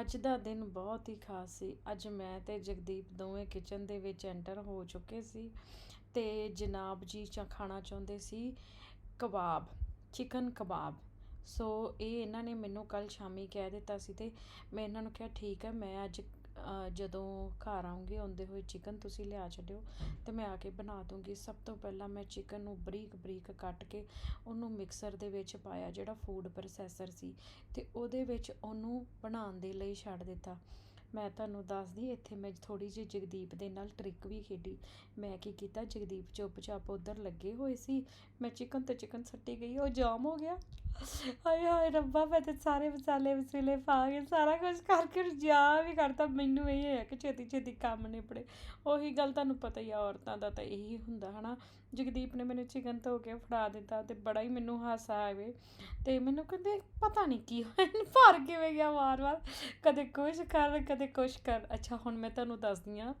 ਅੱਜ ਦਾ ਦਿਨ ਬਹੁਤ ਹੀ ਖਾਸ ਸੀ। ਅੱਜ ਮੈਂ ਤੇ ਜਗਦੀਪ ਦੋਵੇਂ ਕਿਚਨ ਦੇ ਵਿੱਚ ਐਂਟਰ ਹੋ ਚੁੱਕੇ ਸੀ ਤੇ ਜਨਾਬ ਜੀ ਚਾ ਖਾਣਾ ਚਾਹੁੰਦੇ ਸੀ ਕਬਾਬ ਚਿਕਨ ਕਬਾਬ। ਸੋ ਇਹ ਇਹਨਾਂ ਨੇ ਮੈਨੂੰ ਕੱਲ ਸ਼ਾਮੀ ਕਹਿ ਦਿੱਤਾ ਸੀ ਤੇ ਮੈਂ ਇਹਨਾਂ ਨੂੰ ਕਿਹਾ, ਠੀਕ ਹੈ, ਮੈਂ ਅੱਜ ਜਦੋਂ ਘਰ ਆਉਂਗੇ, ਆਉਂਦੇ ਹੋਏ ਚਿਕਨ ਤੁਸੀਂ ਲਿਆ ਛੱਡਿਓ ਅਤੇ ਮੈਂ ਆ ਕੇ ਬਣਾ ਦੂੰਗੀ। ਸਭ ਤੋਂ ਪਹਿਲਾਂ ਮੈਂ ਚਿਕਨ ਨੂੰ ਬਰੀਕ ਬਰੀਕ ਕੱਟ ਕੇ ਉਹਨੂੰ ਮਿਕਸਰ ਦੇ ਵਿੱਚ ਪਾਇਆ ਜਿਹੜਾ ਫੂਡ ਪ੍ਰੋਸੈਸਰ ਸੀ ਅਤੇ ਉਹਦੇ ਵਿੱਚ ਉਹਨੂੰ ਬਣਾਉਣ ਦੇ ਲਈ ਛੱਡ ਦਿੱਤਾ। ਮੈਂ ਤੁਹਾਨੂੰ ਦੱਸਦੀ, ਇੱਥੇ ਮੈਂ ਥੋੜ੍ਹੀ ਜਿਹੀ ਜਗਦੀਪ ਦੇ ਨਾਲ ਟ੍ਰਿਕ ਵੀ ਖੇਡੀ। ਮੈਂ ਕੀ ਕੀਤਾ, ਜਗਦੀਪ ਚੁੱਪ ਚਾਪ ਉੱਧਰ ਲੱਗੇ ਹੋਏ ਸੀ। ਮੈਂ ਚਿਕਨ ਤੇ ਚਿਕਨ ਸੱਟੀ ਗਈ, ਉਹ ਜਾਮ ਹੋ ਗਿਆ। ਹਾਏ ਹਾਏ, ਰੱਬਾ, ਮੈਂ ਤੇ ਸਾਰੇ ਮਸਾਲੇ ਵਸੀਲੇ ਪਾ ਕੇ ਸਾਰਾ ਕੁਝ ਕਰਕੇ ਜਾ ਵੀ ਕਰਤਾ। ਮੈਨੂੰ ਇਹ ਹੈ ਕਿ ਛੇਤੀ ਛੇਤੀ ਕੰਮ ਨਿਪੜੇ ਉਹੀ ਗੱਲ ਤੁਹਾਨੂੰ ਪਤਾ ਹੀ ਆ, ਔਰਤਾਂ ਦਾ ਤਾਂ ਇਹੀ ਹੁੰਦਾ, ਹਨਾ। ਜਗਦੀਪ ਨੇ ਮੈਨੂੰ ਚਿਕਨ ਧੋ ਕੇ ਫੜਾ ਦਿੱਤਾ ਤੇ ਬੜਾ ਹੀ ਮੈਨੂੰ ਹਾਸਾ ਆਵੇ ਤੇ ਮੈਨੂੰ ਕਹਿੰਦੇ, ਪਤਾ ਨਹੀਂ ਕੀ ਹੋਇਆ ਭਰ ਕਿਵੇਂ ਗਿਆ ਵਾਰ-ਵਾਰ। ਕਦੇ ਕੁਛ ਕਰ, ਕਦੇ ਕੁਛ ਕਰ। ਅੱਛਾ, ਹੁਣ ਮੈਂ ਤੁਹਾਨੂੰ ਦੱਸਦੀ ਆ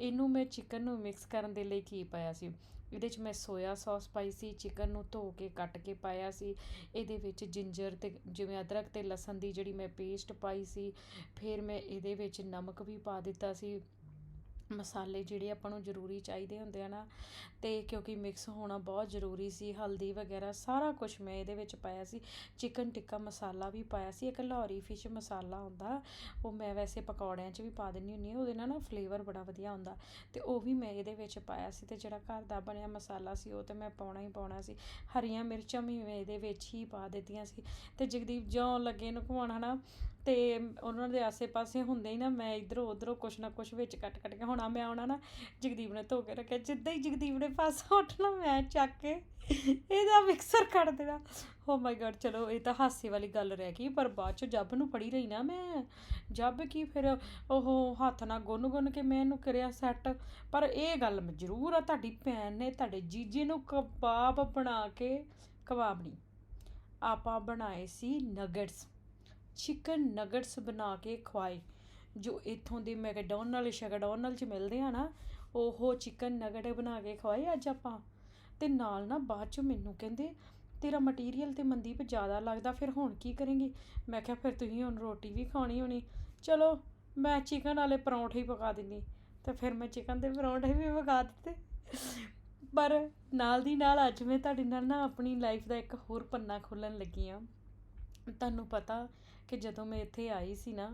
ਇਹਨੂੰ ਮੈਂ ਚਿਕਨ ਨੂੰ ਮਿਕਸ ਕਰਨ ਦੇ ਲਈ ਕੀ ਪਾਇਆ ਸੀ? ਇਹਦੇ 'ਚ ਮੈਂ ਸੋਇਆ ਸੌਸ ਪਾਈ ਸੀ ਚਿਕਨ ਨੂੰ ਧੋ ਕੇ ਕੱਟ ਕੇ ਪਾਇਆ ਸੀ। ਇਹਦੇ ਵਿੱਚ ਜਿੰਜਰ ਅਤੇ ਜਿਵੇਂ ਅਦਰਕ ਅਤੇ ਲਸਣ ਦੀ ਜਿਹੜੀ ਮੈਂ ਪੇਸਟ ਪਾਈ ਸੀ, ਫਿਰ ਮੈਂ ਇਹਦੇ ਵਿੱਚ ਨਮਕ ਵੀ ਪਾ ਦਿੱਤਾ ਸੀ। ਮਸਾਲੇ ਜਿਹੜੇ ਆਪਾਂ ਨੂੰ ਜ਼ਰੂਰੀ ਚਾਹੀਦੇ ਹੁੰਦੇ ਆ ਨਾ, ਤੇ ਕਿਉਂਕਿ ਮਿਕਸ ਹੋਣਾ ਬਹੁਤ ਜ਼ਰੂਰੀ ਸੀ, ਹਲਦੀ ਵਗੈਰਾ ਸਾਰਾ ਕੁਝ ਮੈਂ ਇਹਦੇ ਵਿੱਚ ਪਾਇਆ ਸੀ ਚਿਕਨ ਟਿੱਕਾ ਮਸਾਲਾ ਵੀ ਪਾਇਆ ਸੀ, ਇੱਕ ਲਾਹੌਰੀ ਫਿਸ਼ ਮਸਾਲਾ ਹੁੰਦਾ, ਉਹ ਮੈਂ ਵੈਸੇ ਪਕੌੜਿਆਂ 'ਚ ਵੀ ਪਾ ਦਿੰਦੀ ਹੁੰਦੀ ਹਾਂ, ਉਹਦੇ ਨਾਲ ਨਾ ਫਲੇਵਰ ਬੜਾ ਵਧੀਆ ਹੁੰਦਾ, ਤੇ ਉਹ ਵੀ ਮੈਂ ਇਹਦੇ ਵਿੱਚ ਪਾਇਆ ਸੀ, ਤੇ ਜਿਹੜਾ ਘਰ ਦਾ ਬਣਿਆ ਮਸਾਲਾ ਸੀ, ਉਹ ਤੇ ਮੈਂ ਪਾਉਣਾ ਹੀ ਪਾਉਣਾ ਸੀ, ਹਰੀਆਂ ਮਿਰਚਾਂ ਵੀ ਮੈਂ ਇਹਦੇ ਵਿੱਚ ਹੀ ਪਾ ਦਿੱਤੀਆਂ ਸੀ, ਤੇ ਜਗਦੀਪ ਜਿਉਂ ਲੱਗੇ ਨੂੰ ਘੁਮਾਉਣ ਹਨਾ ਤੇ ਉਹਨਾਂ ਦੇ ਆਸੇ-ਪਾਸੇ ਹੁੰਦੇ ਹੀ ਨਾ, ਮੈਂ ਇਧਰੋਂ ਉਧਰੋਂ ਕੁਛ ਨਾ ਕੁਛ ਵਿੱਚ ਕੱਟ ਕੱਟ ਕੇ ਹੋਣਾ ਮੈਂ ਆਉਣਾ ਨਾ, ਜਗਦੀਪ ਨੇ ਧੋ ਕੇ ਰੱਖਿਆ। ਜਿੱਦਾਂ ਹੀ ਜਗਦੀਪ ਨੇ ਪਾਸਾ ਉੱਠਣਾ, ਮੈਂ ਚੱਕ ਕੇ ਇਹਦਾ ਮਿਕਸਰ ਕੱਢ ਦੇਣਾ। ਓ ਮਾਈ ਗॉड ਚਲੋ ਇਹ ਤਾਂ ਹਾਸੇ ਵਾਲੀ ਗੱਲ ਰਹਿ ਗਈ, ਪਰ ਬਾਅਦ ਚ ਜੱਬ ਨੂੰ ਫੜੀ ਰਹੀ ਨਾ ਮੈਂ। ਜੱਬ ਕੀ ਫਿਰ ਉਹ ਹੱਥ ਨਾਲ ਗੁੰਨ ਗੁੰਨ ਕੇ ਮੈਂ ਇਹਨੂੰ ਕਰਿਆ ਸੈੱਟ ਪਰ ਇਹ ਗੱਲ ਜ਼ਰੂਰ ਆ, ਤੁਹਾਡੀ ਭੈਣ ਨੇ ਤੁਹਾਡੇ ਜੀਜੇ ਨੂੰ ਕਬਾਬ ਬਣਾ ਕੇ, ਕਬਾਬ ਨਹੀਂ, ਆਪਾਂ ਬਣਾਏ ਸੀ ਨਗਟਸ ਚਿਕਨ ਨਗਟਸ ਬਣਾ ਕੇ ਖਵਾਏ। ਜੋ ਇੱਥੋਂ ਦੇ ਮੈਕਡੋਨਲਡ ਸ਼ੈਕਡੋਨਲ ਚ ਮਿਲਦੇ ਆ ਨਾ, ਉਹ ਚਿਕਨ ਨਗਟ ਬਣਾ ਕੇ ਖਵਾਏ ਅੱਜ ਆਪਾਂ। ਤੇ ਨਾਲ ਨਾ ਬਾਅਦ ਚ ਮੈਨੂੰ ਕਹਿੰਦੇ, ਤੇਰਾ ਮਟੀਰੀਅਲ ਤੇ ਮਨਦੀਪ ਜ਼ਿਆਦਾ ਲੱਗਦਾ, ਫਿਰ ਹੁਣ ਕੀ ਕਰਾਂਗੇ? ਮੈਂ ਕਿਹਾ, ਫਿਰ ਤੁਸੀਂ ਹੁਣ ਰੋਟੀ ਵੀ ਖਾਣੀ ਹੋਣੀ। ਚਲੋ, ਮੈਂ ਚਿਕਨ ਵਾਲੇ ਪਰੌਂਠੇ ਹੀ ਪਕਾ ਦਿੰਦੀ ਤੇ ਫਿਰ ਮੈਂ ਚਿਕਨ ਦੇ ਪਰੌਂਠੇ ਵੀ ਪਕਾ ਦਿੱਤੇ। ਪਰ ਨਾਲ ਦੀ ਨਾਲ ਅੱਜ ਮੈਂ ਤੁਹਾਡੇ ਨਾਲ ਨਾ ਆਪਣੀ ਲਾਈਫ ਦਾ ਇੱਕ ਹੋਰ ਪੰਨਾ ਖੋਲਣ ਲੱਗੀ ਆ ਤੁਹਾਨੂੰ ਪਤਾ ਕਿ ਜਦੋਂ ਮੈਂ ਇੱਥੇ ਆਈ ਸੀ ਨਾ,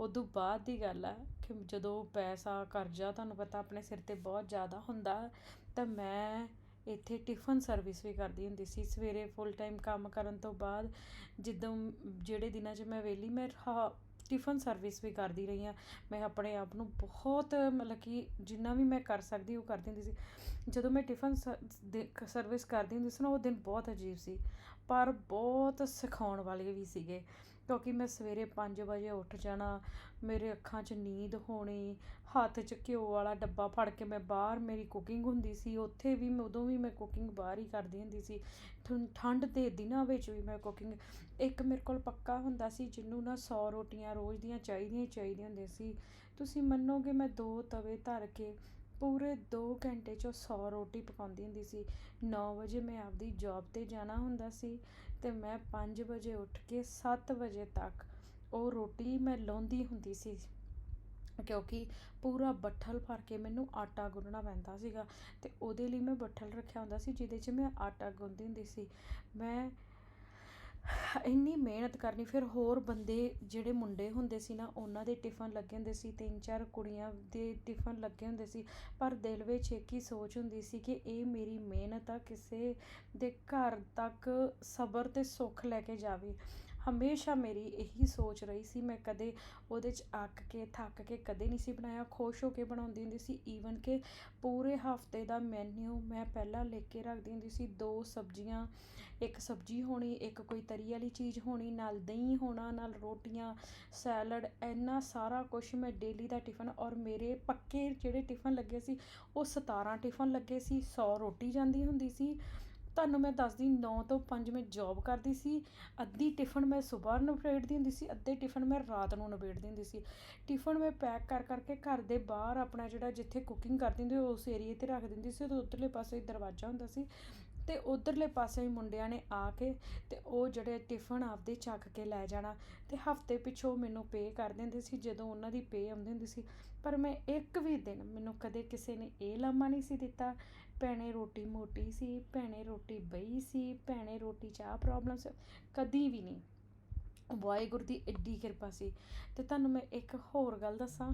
ਉਦੋਂ ਬਾਅਦ ਦੀ ਗੱਲ ਆ ਕਿ ਜਦੋਂ ਪੈਸਾ, ਕਰਜ਼ਾ ਤੁਹਾਨੂੰ ਪਤਾ ਆਪਣੇ ਸਿਰ ਤੇ ਬਹੁਤ ਜ਼ਿਆਦਾ ਹੁੰਦਾ, ਤਾਂ ਮੈਂ ਇੱਥੇ ਟਿਫਨ ਸਰਵਿਸ ਵੀ ਕਰਦੀ ਹੁੰਦੀ ਸੀ। ਸਵੇਰੇ ਫੁੱਲ ਟਾਈਮ ਕੰਮ ਕਰਨ ਤੋਂ ਬਾਅਦ ਜਦੋਂ ਜਿਹੜੇ ਦਿਨਾਂ 'ਚ ਮੈਂ ਵਿਹਲੀ, ਮੈਂ ਹਾ ਟਿਫਨ ਸਰਵਿਸ ਵੀ ਕਰਦੀ ਰਹੀ ਹਾਂ। ਮੈਂ ਆਪਣੇ ਆਪ ਨੂੰ ਬਹੁਤ ਮਤਲਬ ਕਿ ਜਿੰਨਾ ਵੀ ਮੈਂ ਕਰ ਸਕਦੀ ਉਹ ਕਰਦੀ ਹੁੰਦੀ ਸੀ। ਜਦੋਂ ਮੈਂ ਟਿਫਨ ਸਰਵਿਸ ਕਰਦੀ ਹੁੰਦੀ ਸੀ ਨਾ, ਉਹ ਦਿਨ ਬਹੁਤ ਅਜੀਬ ਸੀ। ਪਰ ਬਹੁਤ ਸਿਖਾਉਣ ਵਾਲੇ ਵੀ ਸੀਗੇ। ਕਿਉਂਕਿ ਮੈਂ ਸਵੇਰੇ ਪੰਜ ਵਜੇ ਉੱਠ ਜਾਣਾ, ਮੇਰੇ ਅੱਖਾਂ 'ਚ ਨੀਂਦ ਹੋਣੀ, ਹੱਥ 'ਚ ਘਿਓ ਵਾਲਾ ਡੱਬਾ ਫੜ ਕੇ ਮੈਂ ਬਾਹਰ, ਮੇਰੀ ਕੁਕਿੰਗ ਹੁੰਦੀ ਸੀ, ਉੱਥੇ ਵੀ ਮੈਂ, ਉਦੋਂ ਵੀ ਮੈਂ ਕੁਕਿੰਗ ਬਾਹਰ ਹੀ ਕਰਦੀ ਹੁੰਦੀ ਸੀ। ਠੰ- ਠੰਡ ਦੇ ਦਿਨਾਂ ਵਿੱਚ ਵੀ ਮੈਂ ਕੁਕਿੰਗ ਇੱਕ ਮੇਰੇ ਕੋਲ ਪੱਕਾ ਹੁੰਦਾ ਸੀ, ਜਿਹਨੂੰ ਨਾ 100 ਰੋਟੀਆਂ ਰੋਜ਼ ਦੀਆਂ ਚਾਹੀਦੀਆਂ ਹੀ ਚਾਹੀਦੀਆਂ ਹੁੰਦੀਆਂ ਸੀ। ਤੁਸੀਂ ਮੰਨੋਗੇ ਮੈਂ ਦੋ ਤਵੇ ਧਰ ਕੇ ਪੂਰੇ 2 ਘੰਟੇ 'ਚ ਉਹ ਸੌ ਰੋਟੀ ਪਕਾਉਂਦੀ ਹੁੰਦੀ ਸੀ। 9 ਵਜੇ ਮੈਂ ਆਪਦੀ ਜੋਬ ਤੇ ਜਾਣਾ ਹੁੰਦਾ ਸੀ ਅਤੇ ਮੈਂ ਪੰਜ ਵਜੇ ਉੱਠ ਕੇ ਸੱਤ ਵਜੇ ਤੱਕ ਉਹ ਰੋਟੀ ਮੈਂ ਲਾਉਂਦੀ ਹੁੰਦੀ ਸੀ। ਕਿਉਂਕਿ ਪੂਰਾ ਬੱਠਲ ਭਰ ਕੇ ਮੈਨੂੰ ਆਟਾ ਗੁੰਨਣਾ ਪੈਂਦਾ ਸੀਗਾ ਅਤੇ ਉਹਦੇ ਲਈ ਮੈਂ ਬੱਠਲ ਰੱਖਿਆ ਹੁੰਦਾ ਸੀ, ਜਿਹਦੇ 'ਚ ਮੈਂ ਆਟਾ ਗੁੰਨਦੀ ਹੁੰਦੀ ਸੀ। ਮੈਂ ਇੰਨੀ ਮਿਹਨਤ ਕਰਨੀ, ਫਿਰ ਹੋਰ ਬੰਦੇ ਜਿਹੜੇ ਮੁੰਡੇ ਹੁੰਦੇ ਸੀ ਨਾ, ਉਹਨਾਂ ਦੇ ਟਿਫਨ ਲੱਗੇ ਹੁੰਦੇ ਸੀ, ਤਿੰਨ ਚਾਰ ਕੁੜੀਆਂ ਦੇ ਟਿਫਨ ਲੱਗੇ ਹੁੰਦੇ ਸੀ, ਪਰ ਦਿਲ ਵਿੱਚ ਇੱਕ ਹੀ ਸੋਚ ਹੁੰਦੀ ਸੀ ਕਿ ਇਹ ਮੇਰੀ ਮਿਹਨਤ ਆ, ਕਿਸੇ ਦੇ ਘਰ ਤੱਕ ਸਬਰ ਤੇ ਸੁੱਖ ਲੈ ਕੇ ਜਾਵੇ। ਹਮੇਸ਼ਾ ਮੇਰੀ ਇਹੀ ਸੋਚ ਰਹੀ ਸੀ। ਮੈਂ ਕਦੇ ਉਹਦੇ 'ਚ ਅੱਕ ਕੇ, ਥੱਕ ਕੇ ਕਦੇ ਨਹੀਂ ਸੀ ਬਣਾਇਆ। ਖੁਸ਼ ਹੋ ਕੇ ਬਣਾਉਂਦੀ ਹੁੰਦੀ ਸੀ। ਈਵਨ ਕਿ ਪੂਰੇ ਹਫ਼ਤੇ ਦਾ ਮੈਨੂ ਮੈਂ ਪਹਿਲਾਂ ਲਿਖ ਕੇ ਰੱਖਦੀ ਹੁੰਦੀ ਸੀ। ਦੋ ਸਬਜ਼ੀਆਂ, ਇੱਕ ਸਬਜ਼ੀ ਹੋਣੀ, ਇੱਕ ਕੋਈ ਤਰੀ ਵਾਲੀ ਚੀਜ਼ ਹੋਣੀ, ਨਾਲ ਦਹੀਂ ਹੋਣਾ, ਨਾਲ ਰੋਟੀਆਂ ਸੈਲਡ ਇੰਨਾ ਸਾਰਾ ਕੁਝ ਮੈਂ ਡੇਲੀ ਦਾ ਟਿਫਨ ਔਰ ਮੇਰੇ ਪੱਕੇ ਜਿਹੜੇ ਟਿਫਨ ਲੱਗੇ ਸੀ, ਉਹ 17 ਟਿਫਨ ਲੱਗੇ ਸੀ। 100 ਰੋਟੀ ਜਾਂਦੀ ਹੁੰਦੀ ਸੀ। ਤੁਹਾਨੂੰ ਮੈਂ ਦੱਸਦੀ 9 ਤੋਂ ਪੰਜ ਮੈਂ ਜੋਬ ਕਰਦੀ ਸੀ, ਅੱਧੀ ਟਿਫਨ ਮੈਂ ਸਵੇਰ ਨੂੰ ਨਿਬੇੜਦੀ ਹੁੰਦੀ ਸੀ, ਅੱਧੇ ਟਿਫਨ ਮੈਂ ਰਾਤ ਨੂੰ ਨਿਬੇੜਦੀ ਹੁੰਦੀ ਸੀ। ਟਿਫਨ ਮੈਂ ਪੈਕ ਕਰ ਕਰਕੇ ਘਰ ਦੇ ਬਾਹਰ ਆਪਣਾ ਜਿਹੜਾ ਜਿੱਥੇ ਕੁਕਿੰਗ ਕਰਦੀ ਹੁੰਦੀ ਉਸ ਏਰੀਏ ਤੇ ਰੱਖ ਦਿੰਦੀ ਸੀ, ਤੇ ਉੱਤਰਲੇ ਪਾਸੇ ਦਰਵਾਜ਼ਾ ਹੁੰਦਾ ਸੀ। ਤੇ ਉਧਰਲੇ ਪਾਸੇ ਵੀ ਮੁੰਡਿਆਂ ਨੇ ਆ ਕੇ ਤੇ ਉਹ ਜਿਹੜੇ ਟਿਫਨ ਆਪਦੇ ਚੱਕ ਕੇ ਲੈ ਜਾਣਾ ਤੇ ਹਫ਼ਤੇ ਪਿੱਛੋਂ ਮੈਨੂੰ ਪੇ ਕਰ ਦਿੰਦੇ ਸੀ, ਜਦੋਂ ਉਹਨਾਂ ਦੀ ਪੇ ਆਉਂਦੀ ਹੁੰਦੀ ਸੀ। ਪਰ ਮੈਂ ਇੱਕ ਵੀ ਦਿਨ ਮੈਨੂੰ ਕਦੇ ਕਿਸੇ ਨੇ ਇਹ ਲਾਮਾ ਨਹੀਂ ਸੀ ਦਿੱਤਾ ਭੈਣੇ ਰੋਟੀ ਮੋਟੀ ਸੀ, ਭੈਣੇ ਰੋਟੀ ਬਈ ਸੀ, ਭੈਣੇ ਰੋਟੀ ਚਾਹ ਪ੍ਰੋਬਲਮ ਸੀ, ਕਦੀ ਵੀ ਨਹੀਂ। ਵਾਹਿਗੁਰੂ ਦੀ ਐਡੀ ਕਿਰਪਾ ਸੀ। ਤੇ ਤੁਹਾਨੂੰ ਮੈਂ ਇੱਕ ਹੋਰ ਗੱਲ ਦੱਸਾਂ।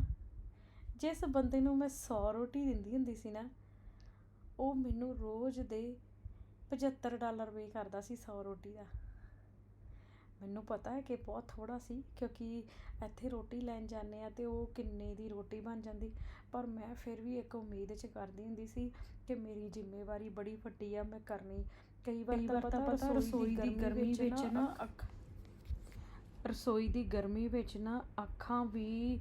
ਜਿਸ ਬੰਦੇ ਨੂੰ ਮੈਂ 100 ਰੋਟੀ ਦਿੰਦੀ ਹੁੰਦੀ ਸੀ ਨਾ, ਉਹ ਮੈਨੂੰ ਰੋਜ਼ ਦੇ 75 ਡਾਲਰ ਪੇ ਕਰਦਾ ਸੀ 100 ਰੋਟੀ ਦਾ। ਮੈਨੂੰ ਪਤਾ ਹੈ ਕਿ ਬਹੁਤ ਥੋੜਾ ਸੀ ਕਿਉਂਕਿ ਇੱਥੇ ਰੋਟੀ ਲੈਣ ਜਾਂਦੇ ਆ ਤੇ ਉਹ ਕਿੰਨੇ ਦੀ ਰੋਟੀ ਬਣ ਜਾਂਦੀ। ਪਰ ਮੈਂ ਫਿਰ ਵੀ ਇੱਕ ਉਮੀਦ 'ਚ ਕਰਦੀ ਹੁੰਦੀ ਸੀ ਕਿ ਮੇਰੀ ਜ਼ਿੰਮੇਵਾਰੀ ਬੜੀ ਵੱਡੀ ਆ ਮੈਂ ਕਰਨੀ। ਕਈ ਵਾਰ ਤਾਂ ਪਤਾ ਰਸੋਈ ਦੀ ਗਰਮੀ ਵਿੱਚ ਨਾ ਅੱਖ ਰਸੋਈ ਦੀ ਗਰਮੀ ਵਿੱਚ ਨਾ ਅੱਖਾਂ ਵੀ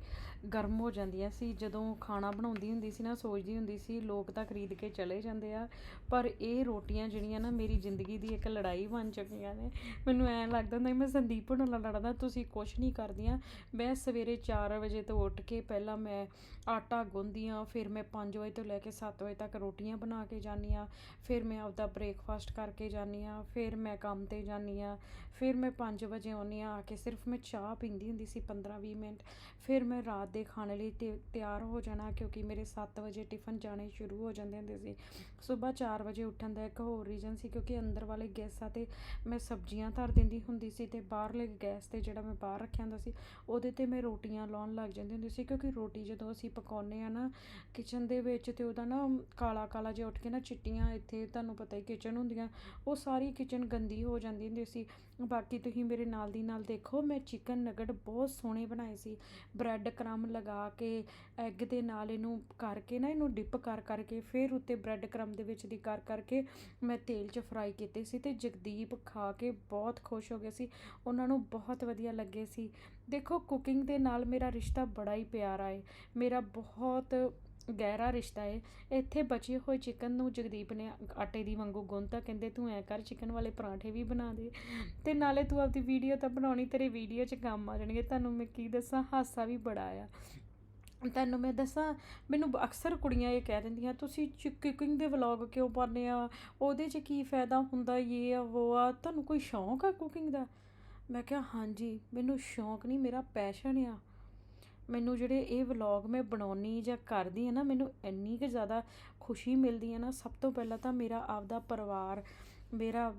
ਗਰਮ ਹੋ ਜਾਂਦੀਆਂ ਸੀ। ਜਦੋਂ ਖਾਣਾ ਬਣਾਉਂਦੀ ਹੁੰਦੀ ਸੀ ਨਾ, ਸੋਚਦੀ ਹੁੰਦੀ ਸੀ, ਲੋਕ ਤਾਂ ਖਰੀਦ ਕੇ ਚਲੇ ਜਾਂਦੇ ਆ। ਪਰ ਇਹ ਰੋਟੀਆਂ ਜਿਹੜੀਆਂ ਨਾ, ਮੇਰੀ ਜ਼ਿੰਦਗੀ ਦੀ ਇੱਕ ਲੜਾਈ ਬਣ ਚੁੱਕੀਆਂ ਨੇ। ਮੈਨੂੰ ਐਂ ਲੱਗਦਾ ਹੁੰਦਾ ਮੈਂ ਸੰਦੀਪ ਨਾਲ ਲੜਦਾ, ਤੁਸੀਂ ਕੁਛ ਨਹੀਂ ਕਰਦੀਆਂ। ਮੈਂ ਸਵੇਰੇ 4 ਵਜੇ ਤੋਂ ਉੱਠ ਕੇ ਪਹਿਲਾਂ ਮੈਂ ਆਟਾ ਗੁੰਨਦੀ ਹਾਂ, ਫਿਰ ਮੈਂ 5 ਵਜੇ ਤੋਂ ਲੈ ਕੇ 7 ਵਜੇ ਤੱਕ ਰੋਟੀਆਂ ਬਣਾ ਕੇ ਜਾਂਦੀ ਹਾਂ। ਫਿਰ ਮੈਂ ਆਪਦਾ ਬ੍ਰੇਕਫਾਸਟ ਕਰਕੇ ਜਾਂਦੀ ਹਾਂ, ਫਿਰ ਮੈਂ ਕੰਮ 'ਤੇ ਜਾਂਦੀ ਹਾਂ। ਫਿਰ ਮੈਂ 5 ਵਜੇ ਆਉਂਦੀ ਹਾਂ, ਆ ਕੇ ਸਿਰਫ ਮੈਂ ਚਾਹ ਪੀਂਦੀ ਹੁੰਦੀ ਸੀ 15-20 ਮਿੰਟ। ਫਿਰ ਮੈਂ ਰਾਤ ਦੇ ਖਾਣੇ ਲਈ ਤੇ ਤਿਆਰ ਹੋ ਜਾਣਾ ਕਿਉਂਕਿ ਮੇਰੇ 7 ਵਜੇ ਟਿਫਨ ਜਾਣੇ ਸ਼ੁਰੂ ਹੋ ਜਾਂਦੇ ਹੁੰਦੇ ਸੀ। ਸਵੇਰ 4 ਵਜੇ ਉੱਠਣ ਦਾ ਇੱਕ ਹੋਰ ਰੀਜ਼ਨ ਸੀ ਕਿਉਂਕਿ ਅੰਦਰ ਵਾਲੇ ਗੈਸਾਂ 'ਤੇ ਮੈਂ ਸਬਜ਼ੀਆਂ ਧਰ ਦਿੰਦੀ ਹੁੰਦੀ ਸੀ ਤੇ ਬਾਹਰਲੇ ਗੈਸ 'ਤੇ ਜਿਹੜਾ ਮੈਂ ਬਾਹਰ ਰੱਖਿਆ ਹੁੰਦਾ ਸੀ, ਉਹਦੇ 'ਤੇ ਮੈਂ ਰੋਟੀਆਂ ਲਾਉਣ ਲੱਗ ਜਾਂਦੀ ਹੁੰਦੀ ਸੀ ਕਿਉਂਕਿ ਰੋਟੀ ਜਦੋਂ ਅਸੀਂ ਪਕਾਉਂਦੇ ਆ ਨਾ ਕਿਚਨ ਦੇ ਵਿੱਚ ਤੇ ਉਹਦਾ ਨਾ ਕਾਲਾ ਕਾਲਾ ਜਿਹਾ ਉੱਠ ਕੇ ਨਾ ਚਿੱਟੀਆਂ ਇੱਥੇ ਤੁਹਾਨੂੰ ਪਤਾ ਹੀ ਕਿਚਨ ਹੁੰਦੀਆਂ, ਉਹ ਸਾਰੀ ਕਿਚਨ ਗੰਦੀ ਹੋ ਜਾਂਦੀ ਹੁੰਦੀ ਸੀ। ਬਾਕੀ ਤੁਸੀਂ ਮੇਰੇ ਨਾਲ ਦੀ ਨਾਲ ਦੇਖੋ ਦੇਖੋ ਮੈਂ ਚਿਕਨ ਨਗਟ ਬਹੁਤ ਸੋਹਣੇ ਬਣਾਏ ਸੀ। ਬ੍ਰੈਡ ਕ੍ਰਮ ਲਗਾ ਕੇ ਐਗ ਦੇ ਨਾਲ ਇਹਨੂੰ ਕਰਕੇ ਨਾ, ਇਹਨੂੰ ਡਿਪ ਕਰ ਕਰਕੇ, ਫਿਰ ਉੱਤੇ ਬ੍ਰੈਡ ਕ੍ਰਮ ਦੇ ਵਿੱਚ ਦੀ ਕਰ ਕਰਕੇ ਮੈਂ ਤੇਲ 'ਚ ਫਰਾਈ ਕੀਤੇ ਸੀ ਤੇ ਜਗਦੀਪ ਖਾ ਕੇ ਬਹੁਤ ਖੁਸ਼ ਹੋ ਗਏ ਸੀ। ਉਹਨਾਂ ਨੂੰ ਬਹੁਤ ਵਧੀਆ ਲੱਗੇ ਸੀ। ਦੇਖੋ ਕੁਕਿੰਗ ਦੇ ਨਾਲ ਮੇਰਾ ਰਿਸ਼ਤਾ ਬੜਾ ਹੀ ਪਿਆਰਾ ਹੈ ਮੇਰਾ ਬਹੁਤ ਗਹਿਰਾ ਰਿਸ਼ਤਾ ਏ। ਇੱਥੇ ਬਚੇ ਹੋਏ ਚਿਕਨ ਨੂੰ ਜਗਦੀਪ ਨੇ ਆਟੇ ਦੀ ਵਾਂਗੂ ਗੁੰਨਤਾ ਕਹਿੰਦੇ, ਤੂੰ ਐ ਕਰ, ਚਿਕਨ ਵਾਲੇ ਪਰਾਂਠੇ ਵੀ ਬਣਾ ਦੇ ਤੇ ਨਾਲੇ ਤੂੰ ਆਪਦੀ ਵੀਡੀਓ ਤਾਂ ਬਣਾਉਣੀ, ਤੇਰੇ ਵੀਡੀਓ 'ਚ ਕੰਮ ਆ ਜਾਣਗੇ। ਤੁਹਾਨੂੰ ਮੈਂ ਕੀ ਦੱਸਾਂ, ਹਾਸਾ ਵੀ ਬੜਾ ਆ। ਤੁਹਾਨੂੰ ਮੈਂ ਦੱਸਾਂ, ਮੈਨੂੰ ਅਕਸਰ ਕੁੜੀਆਂ ਇਹ ਕਹਿ ਦਿੰਦੀਆਂ, ਤੁਸੀਂ ਕੁਕਿੰਗ ਦੇ ਵਲੌਗ ਕਿਉਂ ਪਾਉਂਦੇ ਆ? ਉਹਦੇ 'ਚ ਕੀ ਫਾਇਦਾ ਹੁੰਦਾ ਇਹ ਆ ਉਹ ਆ? ਤੁਹਾਨੂੰ ਕੋਈ ਸ਼ੌਂਕ ਆ ਕੁਕਿੰਗ ਦਾ? ਮੈਂ ਕਿਹਾ, ਹਾਂਜੀ, ਮੈਨੂੰ ਸ਼ੌਂਕ ਨਹੀਂ, ਮੇਰਾ ਪੈਸ਼ਨ ਆ। ਮੈਨੂੰ ਜਿਹੜੇ ਇਹ ਵਲੌਗ ਮੈਂ ਬਣਾਉਣੀ ਜਾਂ ਕਰਦੀ ਹਾਂ ਨਾ, ਮੈਨੂੰ ਇੰਨੀ ਕੁ ਜ਼ਿਆਦਾ ਖੁਸ਼ੀ ਮਿਲਦੀ ਹੈ ਨਾ, ਸਭ ਤੋਂ ਪਹਿਲਾਂ ਤਾਂ ਮੇਰਾ ਆਪਦਾ ਪਰਿਵਾਰ, ਮੇਰਾ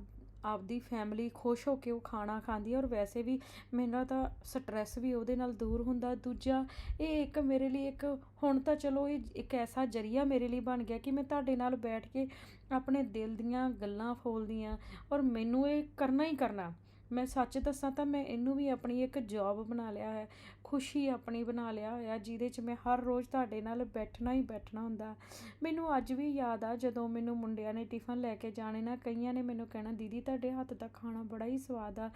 ਆਪਦੀ ਫੈਮਿਲੀ ਖੁਸ਼ ਹੋ ਕੇ ਉਹ ਖਾਣਾ ਖਾਂਦੀ ਹੈ ਔਰ ਵੈਸੇ ਵੀ ਮੇਰਾ ਤਾਂ ਸਟ੍ਰੈਸ ਵੀ ਉਹਦੇ ਨਾਲ ਦੂਰ ਹੁੰਦਾ। ਦੂਜਾ, ਇਹ ਇੱਕ ਮੇਰੇ ਲਈ ਇੱਕ, ਹੁਣ ਤਾਂ ਚਲੋ ਇਹ ਇੱਕ ਐਸਾ ਜਰੀਆ ਮੇਰੇ ਲਈ ਬਣ ਗਿਆ ਕਿ ਮੈਂ ਤੁਹਾਡੇ ਨਾਲ ਬੈਠ ਕੇ ਆਪਣੇ ਦਿਲ ਦੀਆਂ ਗੱਲਾਂ ਫੋਲਦੀਆਂ ਔਰ ਮੈਨੂੰ ਇਹ ਕਰਨਾ ਹੀ ਕਰਨਾ। ਮੈਂ ਸੱਚ ਦੱਸਾਂ ਤਾਂ ਮੈਂ ਇਹਨੂੰ ਵੀ ਆਪਣੀ ਇੱਕ ਜੌਬ ਬਣਾ ਲਿਆ ਹੈ, ਖੁਸ਼ੀ ਆਪਣੀ ਬਣਾ ਲਿਆ ਹੋਇਆ, ਜਿਹਦੇ 'ਚ ਮੈਂ ਹਰ ਰੋਜ਼ ਤੁਹਾਡੇ ਨਾਲ ਬੈਠਣਾ ਹੀ ਬੈਠਣਾ ਹੁੰਦਾ। ਮੈਨੂੰ ਅੱਜ ਵੀ ਯਾਦ ਆ ਜਦੋਂ ਮੈਨੂੰ ਮੁੰਡਿਆਂ ਨੇ ਟਿਫਨ ਲੈ ਕੇ ਜਾਣੇ ਨਾ, ਕਈਆਂ ਨੇ ਮੈਨੂੰ ਕਹਿਣਾ, ਦੀਦੀ, ਤੁਹਾਡੇ ਹੱਥ ਦਾ ਖਾਣਾ ਬੜਾ ਹੀ ਸਵਾਦ ਆ।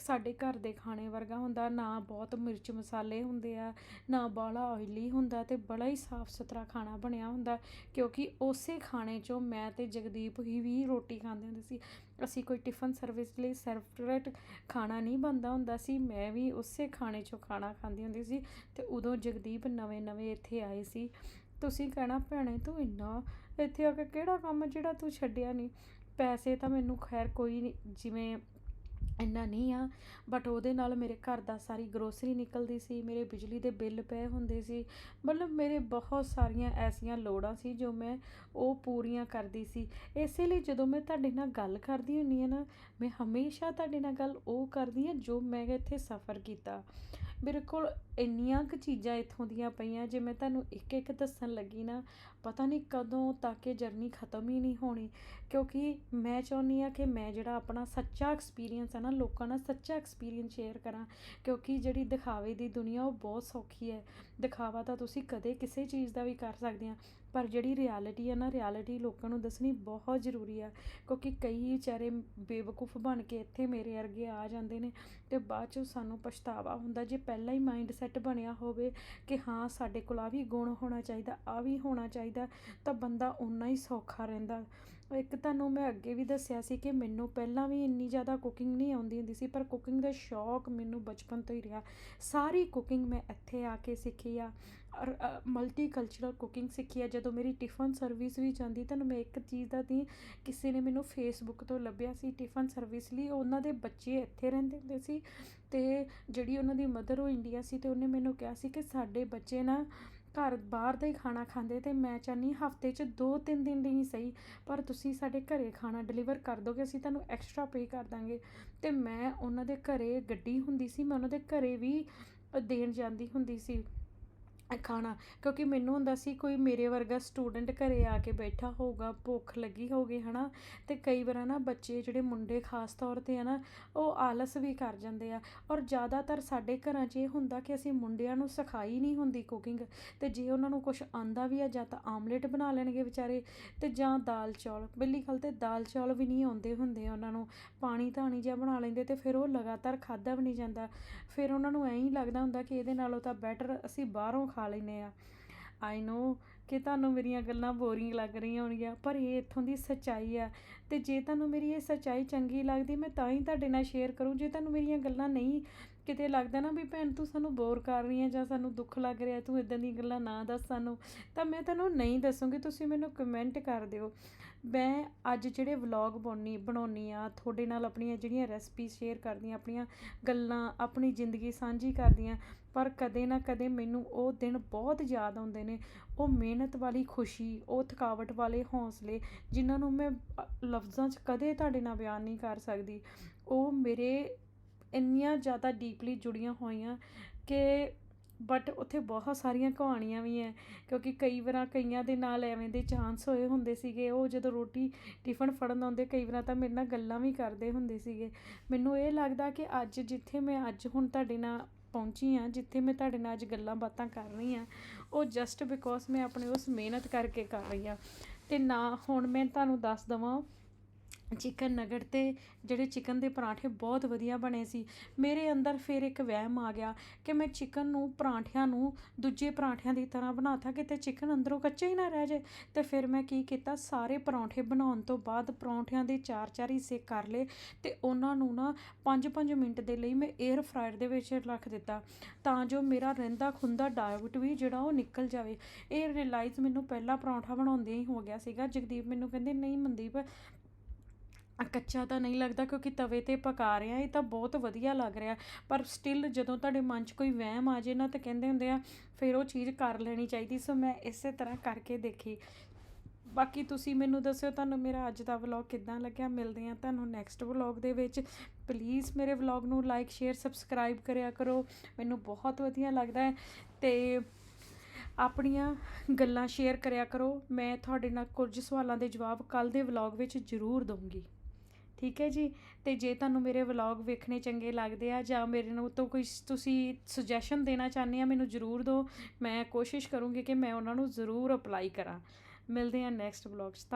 ਸਾਡੇ ਘਰ ਦੇ ਖਾਣੇ ਵਰਗਾ ਹੁੰਦਾ, ਨਾ ਬਹੁਤ ਮਿਰਚ ਮਸਾਲੇ ਹੁੰਦੇ ਆ, ਨਾ ਬਾਲਾ ਆਇਲੀ ਹੁੰਦਾ ਤੇ ਬੜਾ ਹੀ ਸਾਫ਼ ਸੁਥਰਾ ਖਾਣਾ ਬਣਿਆ ਹੁੰਦਾ। ਕਿਉਂਕਿ ਉਸੇ ਖਾਣੇ 'ਚੋਂ ਮੈਂ ਤੇ ਜਗਦੀਪ ਹੀ ਵੀ ਰੋਟੀ ਖਾਂਦੇ ਹੁੰਦੇ ਸੀ। ਅਸੀਂ ਕੋਈ ਟਿਫਨ ਸਰਵਿਸ ਲਈ ਸੈਪਰੇਟ ਖਾਣਾ ਨਹੀਂ ਬਣਦਾ ਹੁੰਦਾ ਸੀ, ਮੈਂ ਵੀ ਉਸੇ ਖਾਣੇ 'ਚੋਂ ਖਾਣਾ ਖਾਂਦੀ ਹੁੰਦੀ ਸੀ ਤੇ ਉਦੋਂ ਜਗਦੀਪ ਨਵੇਂ ਨਵੇਂ ਇੱਥੇ ਆਏ ਸੀ। ਤੁਸੀਂ ਕਹਿਣਾ, ਭੈਣੇ ਤੂੰ ਇੰਨਾ ਇੱਥੇ ਆ ਕੇ ਕਿਹੜਾ ਕੰਮ ਜਿਹੜਾ ਤੂੰ ਛੱਡਿਆ ਨਹੀਂ? ਪੈਸੇ ਤਾਂ ਮੈਨੂੰ ਖੈਰ ਕੋਈ ਨਹੀਂ, ਜਿਵੇਂ ਇੰਨਾ ਨਹੀਂ ਆ ਬਟ ਉਹਦੇ ਨਾਲ ਮੇਰੇ ਘਰ ਦਾ ਸਾਰੀ ਗਰੋਸਰੀ ਨਿਕਲਦੀ ਸੀ, ਮੇਰੇ ਬਿਜਲੀ ਦੇ ਬਿੱਲ ਪਏ ਹੁੰਦੇ ਸੀ, ਮਤਲਬ ਮੇਰੇ ਬਹੁਤ ਸਾਰੀਆਂ ਐਸੀਆਂ ਲੋੜਾਂ ਸੀ ਜੋ ਮੈਂ ਉਹ ਪੂਰੀਆਂ ਕਰਦੀ ਸੀ। ਇਸੇ ਲਈ ਜਦੋਂ ਮੈਂ ਤੁਹਾਡੇ ਨਾਲ ਗੱਲ ਕਰਦੀ ਹੁੰਨੀ ਆ ਨਾ, ਮੈਂ ਹਮੇਸ਼ਾ ਤੁਹਾਡੇ ਨਾਲ ਗੱਲ ਉਹ ਕਰਦੀ ਆ ਜੋ ਮੈਂ ਇੱਥੇ ਸਫ਼ਰ ਕੀਤਾ। ਮੇਰੇ ਕੋਲ ਇੰਨੀਆਂ ਕੁ ਚੀਜ਼ਾਂ ਇੱਥੋਂ ਦੀਆਂ ਪਈਆਂ, ਜੇ ਮੈਂ ਤੁਹਾਨੂੰ ਇੱਕ ਇੱਕ ਦੱਸਣ ਲੱਗੀ ਨਾ, ਪਤਾ ਨਹੀਂ ਕਦੋਂ ਤੱਕ ਇਹ ਜਰਨੀ ਖਤਮ ਹੀ ਨਹੀਂ ਹੋਣੀ। ਕਿਉਂਕਿ ਮੈਂ ਚਾਹੁੰਦੀ ਆ ਕਿ ਮੈਂ ਜਿਹੜਾ ਆਪਣਾ ਸੱਚਾ ਐਕਸਪੀਰੀਅੰਸ ਹੈ ਨਾ, ਲੋਕਾਂ ਨਾਲ ਸੱਚਾ ਐਕਸਪੀਰੀਅੰਸ ਸ਼ੇਅਰ ਕਰਾਂ। ਕਿਉਂਕਿ ਜਿਹੜੀ ਦਿਖਾਵੇ ਦੀ ਦੁਨੀਆ ਉਹ ਬਹੁਤ ਸੌਖੀ ਹੈ। ਦਿਖਾਵਾ ਤਾਂ ਤੁਸੀਂ ਕਦੇ ਕਿਸੇ ਚੀਜ਼ ਦਾ ਵੀ ਕਰ ਸਕਦੇ ਆ। ਪਰ ਜਿਹੜੀ ਰਿਐਲਿਟੀ ਹੈ ਨਾ ਰਿਐਲਿਟੀ ਲੋਕਾਂ ਨੂੰ ਦੱਸਣੀ ਬਹੁਤ ਜ਼ਰੂਰੀ ਆ, ਕਿਉਂਕਿ ਕਈ ਵਿਚਾਰੇ ਬੇਵਕੂਫ ਬਣ ਕੇ ਇੱਥੇ ਮੇਰੇ ਵਰਗੇ ਆ ਜਾਂਦੇ ਨੇ ਤੇ ਬਾਅਦ ਚ ਸਾਨੂੰ ਪਛਤਾਵਾ ਹੁੰਦਾ ਜੇ ਪਹਿਲਾਂ ਹੀ ਮਾਈਂਡ ਸੈੱਟ ਬਣਿਆ ਹੋਵੇ ਕਿ ਹਾਂ, ਸਾਡੇ ਕੋਲ ਆ ਵੀ ਗੁਣ ਹੋਣਾ ਚਾਹੀਦਾ, ਆ ਵੀ ਹੋਣਾ ਚਾਹੀਦਾ, ਤਾਂ ਬੰਦਾ ਉਨਾ ਹੀ ਸੌਖਾ ਰਹਿੰਦਾ। ਇੱਕ ਤੁਹਾਨੂੰ ਮੈਂ ਅੱਗੇ ਵੀ ਦੱਸਿਆ ਸੀ ਕਿ ਮੈਨੂੰ ਪਹਿਲਾਂ ਵੀ ਇੰਨੀ ਜ਼ਿਆਦਾ ਕੁਕਿੰਗ ਨਹੀਂ ਆਉਂਦੀ ਹੁੰਦੀ ਸੀ, ਪਰ ਕੁਕਿੰਗ ਦਾ ਸ਼ੌਕ ਮੈਨੂੰ ਬਚਪਨ ਤੋਂ ਹੀ ਰਿਹਾ। ਸਾਰੀ ਕੁਕਿੰਗ ਮੈਂ ਇੱਥੇ ਆ ਕੇ ਸਿੱਖੀ ਆ ਔਰ ਮਲਟੀ ਕਲਚਰਲ ਕੁਕਿੰਗ ਸਿੱਖੀ ਆ। ਜਦੋਂ ਮੇਰੀ ਟਿਫਨ ਸਰਵਿਸ ਵੀ ਜਾਂਦੀ, ਤੁਹਾਨੂੰ ਮੈਂ ਇੱਕ ਚੀਜ਼ ਦਾ ਦੀ, ਕਿਸੇ ਨੇ ਮੈਨੂੰ ਫੇਸਬੁੱਕ ਤੋਂ ਲੱਭਿਆ ਸੀ ਟਿਫਨ ਸਰਵਿਸ ਲਈ, ਉਹਨਾਂ ਦੇ ਬੱਚੇ ਇੱਥੇ ਰਹਿੰਦੇ ਹੁੰਦੇ ਸੀ ਅਤੇ ਜਿਹੜੀ ਉਹਨਾਂ ਦੀ ਮਦਰ ਉਹ ਇੰਡੀਆ ਸੀ ਅਤੇ ਉਹਨੇ ਮੈਨੂੰ ਕਿਹਾ ਸੀ ਕਿ ਸਾਡੇ ਬੱਚੇ ਨਾ ਘਰ ਬਾਹਰ ਦਾ ਹੀ ਖਾਣਾ ਖਾਂਦੇ ਅਤੇ ਮੈਂ ਚਾਹੁੰਦੀ ਹਫ਼ਤੇ 'ਚ ਦੋ ਤਿੰਨ ਦਿਨ ਲਈ ਨਹੀਂ ਸਹੀ। ਪਰ ਤੁਸੀਂ ਸਾਡੇ ਘਰ ਖਾਣਾ ਡਿਲੀਵਰ ਕਰ ਦੋਗੇ, ਅਸੀਂ ਤੁਹਾਨੂੰ ਐਕਸਟਰਾ ਪੇ ਕਰ ਦਾਂਗੇ। ਅਤੇ ਮੈਂ ਉਹਨਾਂ ਦੇ ਘਰ ਗੱਡੀ ਹੁੰਦੀ ਸੀ, ਮੈਂ ਉਹਨਾਂ ਦੇ ਘਰ ਵੀ ਦੇਣ ਜਾਂਦੀ ਹੁੰਦੀ ਸੀ। ਖਾਣਾ। ਕਿਉਂਕਿ ਮੈਨੂੰ ਹੁੰਦਾ ਸੀ, ਕੋਈ ਮੇਰੇ ਵਰਗਾ ਸਟੂਡੈਂਟ ਘਰ ਆ ਕੇ ਬੈਠਾ ਹੋਊਗਾ, ਭੁੱਖ ਲੱਗੀ ਹੋਊਗੀ ਹੈ ਨਾ ਅਤੇ ਕਈ ਵਾਰ ਨਾ ਬੱਚੇ ਜਿਹੜੇ ਮੁੰਡੇ ਖਾਸ ਤੌਰ 'ਤੇ ਹੈ ਨਾ, ਉਹ ਆਲਸ ਵੀ ਕਰ ਜਾਂਦੇ ਆ। ਔਰ ਜ਼ਿਆਦਾਤਰ ਸਾਡੇ ਘਰਾਂ 'ਚ ਇਹ ਹੁੰਦਾ ਕਿ ਅਸੀਂ ਮੁੰਡਿਆਂ ਨੂੰ ਸਿਖਾਈ ਨਹੀਂ ਹੁੰਦੀ ਕੁਕਿੰਗ ਅਤੇ ਜੇ ਉਹਨਾਂ ਨੂੰ ਕੁਛ ਆਂਦਾ ਵੀ ਆ, ਜਾਂ ਤਾਂ ਆਮਲੇਟ ਬਣਾ ਲੈਣਗੇ ਵਿਚਾਰੇ ਅਤੇ ਜਾਂ ਦਾਲ ਚੌਲ। ਪਹਿਲੀ ਗੱਲ ਤਾਂ ਦਾਲ ਚੌਲ ਵੀ ਨਹੀਂ ਆਉਂਦੇ ਹੁੰਦੇ ਉਹਨਾਂ ਨੂੰ। ਪਾਣੀ ਧਾਣੀ ਜਿਹਾ ਬਣਾ ਲੈਂਦੇ ਅਤੇ ਫਿਰ ਉਹ ਲਗਾਤਾਰ ਖਾਧਾ ਵੀ ਨਹੀਂ ਜਾਂਦਾ। ਫਿਰ ਉਹਨਾਂ ਨੂੰ ਐਂ ਹੀ ਲੱਗਦਾ ਹੁੰਦਾ ਕਿ ਇਹਦੇ ਨਾਲੋਂ ਤਾਂ ਬੈਟਰ ਅਸੀਂ ਬਾਹਰੋਂ ਖਾ ਲੈਂਦੇ ਹਾਂ ਆਈ ਨੋ ਕਿ ਤੁਹਾਨੂੰ ਮੇਰੀਆਂ ਗੱਲਾਂ ਬੋਰਿੰਗ ਲੱਗ ਰਹੀਆਂ ਹੋਣਗੀਆਂ, ਪਰ ਇਹ ਇੱਥੋਂ ਦੀ ਸੱਚਾਈ ਆ। ਅਤੇ ਜੇ ਤੁਹਾਨੂੰ ਮੇਰੀ ਇਹ ਸੱਚਾਈ ਚੰਗੀ ਲੱਗਦੀ, ਮੈਂ ਤਾਂ ਹੀ ਤੁਹਾਡੇ ਨਾਲ ਸ਼ੇਅਰ ਕਰੂੰ। ਜੇ ਤੁਹਾਨੂੰ ਮੇਰੀਆਂ ਗੱਲਾਂ ਨਹੀਂ ਕਿਤੇ ਲੱਗਦਾ ਨਾ ਵੀ ਭੈਣ ਤੂੰ ਸਾਨੂੰ ਬੋਰ ਕਰ ਰਹੀ ਹੈ ਜਾਂ ਸਾਨੂੰ ਦੁੱਖ ਲੱਗ ਰਿਹਾ, ਤੂੰ ਇਦਾਂ ਦੀਆਂ ਗੱਲਾਂ ਨਾ ਦੱਸ ਸਾਨੂੰ, ਤਾਂ ਮੈਂ ਤੁਹਾਨੂੰ ਨਹੀਂ ਦੱਸੂੰਗੀ, ਤੁਸੀਂ ਮੈਨੂੰ ਕਮੈਂਟ ਕਰ ਦਿਓ। ਮੈਂ ਅੱਜ ਜਿਹੜੇ ਵਲੌਗ ਬਣਾਉਣੀ ਬਣਾਉਂਦੀ ਆ, ਤੁਹਾਡੇ ਨਾਲ ਆਪਣੀਆਂ ਜਿਹੜੀਆਂ ਰੈਸਪੀ ਸ਼ੇਅਰ ਕਰਦੀ ਹਾਂ ਆਪਣੀਆਂ ਗੱਲਾਂ, ਆਪਣੀ ਜ਼ਿੰਦਗੀ ਸਾਂਝੀ ਕਰਦੀ ਹਾਂ ਪਰ ਕਦੇ ਨਾ ਕਦੇ ਮੈਨੂੰ ਉਹ ਦਿਨ ਬਹੁਤ ਯਾਦ ਆਉਂਦੇ ਨੇ, ਉਹ ਮਿਹਨਤ ਵਾਲੀ ਖੁਸ਼ੀ, ਉਹ ਥਕਾਵਟ ਵਾਲੇ ਹੌਸਲੇ, ਜਿਨ੍ਹਾਂ ਨੂੰ ਮੈਂ ਲਫ਼ਜ਼ਾਂ 'ਚ ਕਦੇ ਤੁਹਾਡੇ ਨਾਲ ਬਿਆਨ ਨਹੀਂ ਕਰ ਸਕਦੀ। ਉਹ ਮੇਰੇ ਇੰਨੀਆਂ ਜ਼ਿਆਦਾ ਡੀਪਲੀ ਜੁੜੀਆਂ ਹੋਈਆਂ ਕਿ ਬਟ ਉੱਥੇ ਬਹੁਤ ਸਾਰੀਆਂ ਕਹਾਣੀਆਂ ਵੀ ਹੈ ਕਿਉਂਕਿ ਕਈ ਵਾਰਾਂ ਕਈਆਂ ਦੇ ਨਾਲ ਐਵੇਂ ਦੇ ਚਾਂਸ ਹੋਏ ਹੁੰਦੇ ਸੀਗੇ, ਉਹ ਜਦੋਂ ਰੋਟੀ ਟਿਫਨ ਫੜਨ ਆਉਂਦੇ, ਕਈ ਵਾਰਾਂ ਤਾਂ ਮੇਰੇ ਨਾਲ ਗੱਲਾਂ ਵੀ ਕਰਦੇ ਹੁੰਦੇ ਸੀਗੇ। ਮੈਨੂੰ ਇਹ ਲੱਗਦਾ ਕਿ ਅੱਜ ਜਿੱਥੇ ਮੈਂ ਅੱਜ ਹੁਣ ਤੁਹਾਡੇ ਨਾਲ ਪਹੁੰਚੀ ਹਾਂ, ਜਿੱਥੇ ਮੈਂ ਤੁਹਾਡੇ ਨਾਲ ਅੱਜ ਗੱਲਾਂ ਬਾਤਾਂ ਕਰ ਰਹੀ ਹਾਂ, ਉਹ ਜਸਟ ਬਿਕੋਜ਼ ਮੈਂ ਆਪਣੇ ਉਸ ਮਿਹਨਤ ਕਰਕੇ ਕਰ ਰਹੀ ਹਾਂ। ਅਤੇ ਨਾ, ਹੁਣ ਮੈਂ ਤੁਹਾਨੂੰ ਦੱਸ ਦਵਾਂ ਚਿਕਨ ਨਗਟ ਅਤੇ ਜਿਹੜੇ ਚਿਕਨ ਦੇ ਪਰਾਂਠੇ ਬਹੁਤ ਵਧੀਆ ਬਣੇ ਸੀ। ਮੇਰੇ ਅੰਦਰ ਫਿਰ ਇੱਕ ਵਹਿਮ ਆ ਗਿਆ ਕਿ ਮੈਂ ਚਿਕਨ ਨੂੰ ਪਰਾਂਠਿਆਂ ਨੂੰ ਦੂਜੇ ਪਰਾਂਠਿਆਂ ਦੀ ਤਰ੍ਹਾਂ ਬਣਾ ਤਾ ਕਿਤੇ ਚਿਕਨ ਅੰਦਰੋਂ ਕੱਚਾ ਹੀ ਨਾ ਰਹਿ ਜਾਏ। ਅਤੇ ਫਿਰ ਮੈਂ ਕੀ ਕੀਤਾ, ਸਾਰੇ ਪਰੌਂਠੇ ਬਣਾਉਣ ਤੋਂ ਬਾਅਦ ਪਰੌਂਠਿਆਂ ਦੇ ਚਾਰ ਚਾਰ ਹਿੱਸੇ ਕਰ ਲਏ ਅਤੇ ਉਹਨਾਂ ਨੂੰ ਨਾ ਪੰਜ ਪੰਜ ਮਿੰਟ ਦੇ ਲਈ ਮੈਂ ਏਅਰ ਫਰਾਇਰ ਦੇ ਵਿੱਚ ਰੱਖ ਦਿੱਤਾ ਤਾਂ ਜੋ ਮੇਰਾ ਰਹਿੰਦਾ ਖੁੰਦਾ ਡਾਇਟ ਵੀ ਜਿਹੜਾ ਉਹ ਨਿਕਲ ਜਾਵੇ। ਇਹ ਰਿਅਲਾਈਜ਼ ਮੈਨੂੰ ਪਹਿਲਾ ਪਰੌਂਠਾ ਬਣਾਉਂਦੇ ਹੀ ਹੋ ਗਿਆ ਸੀਗਾ। ਜਗਦੀਪ ਮੈਨੂੰ ਕਹਿੰਦੇ, ਨਹੀਂ ਮਨਦੀਪ ਕੱਚਾ ਤਾਂ ਨਹੀਂ ਲੱਗਦਾ ਕਿਉਂਕਿ ਤਵੇ 'ਤੇ ਪਕਾ ਰਹੇ ਆ, ਇਹ ਤਾਂ ਬਹੁਤ ਵਧੀਆ ਲੱਗ ਰਿਹਾ। ਪਰ ਸਟਿਲ ਜਦੋਂ ਤੁਹਾਡੇ ਮਨ 'ਚ ਕੋਈ ਵਹਿਮ ਆ ਜੇ ਨਾ ਤਾਂ ਕਹਿੰਦੇ ਹੁੰਦੇ ਆ, ਫਿਰ ਉਹ ਚੀਜ਼ ਕਰ ਲੈਣੀ ਚਾਹੀਦੀ। ਸੋ ਮੈਂ ਇਸੇ ਤਰ੍ਹਾਂ ਕਰਕੇ ਦੇਖੀ। ਬਾਕੀ ਤੁਸੀਂ ਮੈਨੂੰ ਦੱਸਿਓ ਤੁਹਾਨੂੰ ਮੇਰਾ ਅੱਜ ਦਾ ਵਲੌਗ ਕਿੱਦਾਂ ਲੱਗਿਆ? ਮਿਲਦੇ ਆ ਤੁਹਾਨੂੰ ਨੈਕਸਟ ਵਲੌਗ ਦੇ ਵਿੱਚ। ਪਲੀਜ਼ ਮੇਰੇ ਵਲੌਗ ਨੂੰ ਲਾਈਕ ਸ਼ੇਅਰ ਸਬਸਕ੍ਰਾਈਬ ਕਰਿਆ ਕਰੋ। ਮੈਨੂੰ ਬਹੁਤ ਵਧੀਆ ਲੱਗਦਾ ਹੈ। ਤੇ ਆਪਣੀਆਂ ਗੱਲਾਂ ਸ਼ੇਅਰ ਕਰਿਆ ਕਰੋ। ਮੈਂ ਤੁਹਾਡੇ ਨਾਲ ਕੁਝ ਸਵਾਲਾਂ ਦੇ ਜਵਾਬ ਕੱਲ ਦੇ ਵਲੌਗ ਵਿੱਚ ਜ਼ਰੂਰ ਦਊਂਗੀ। ਠੀਕ ਹੈ ਜੀ? ਅਤੇ ਜੇ ਤੁਹਾਨੂੰ ਮੇਰੇ ਵਲੌਗ ਵੇਖਣੇ ਚੰਗੇ ਲੱਗਦੇ ਆ ਜਾਂ ਮੇਰੇ ਨੂੰ ਤੋਂ ਕੋਈ ਤੁਸੀਂ ਸੁਜੈਸ਼ਨ ਦੇਣਾ ਚਾਹੁੰਦੇ ਆ, ਮੈਨੂੰ ਜ਼ਰੂਰ ਦਿਓ ਮੈਂ ਕੋਸ਼ਿਸ਼ ਕਰੂੰਗੀ ਕਿ ਮੈਂ ਉਹਨਾਂ ਨੂੰ ਜ਼ਰੂਰ ਅਪਲਾਈ ਕਰਾਂ। ਮਿਲਦੇ ਹਾਂ ਨੈਕਸਟ ਵਲੌਗ 'ਚ।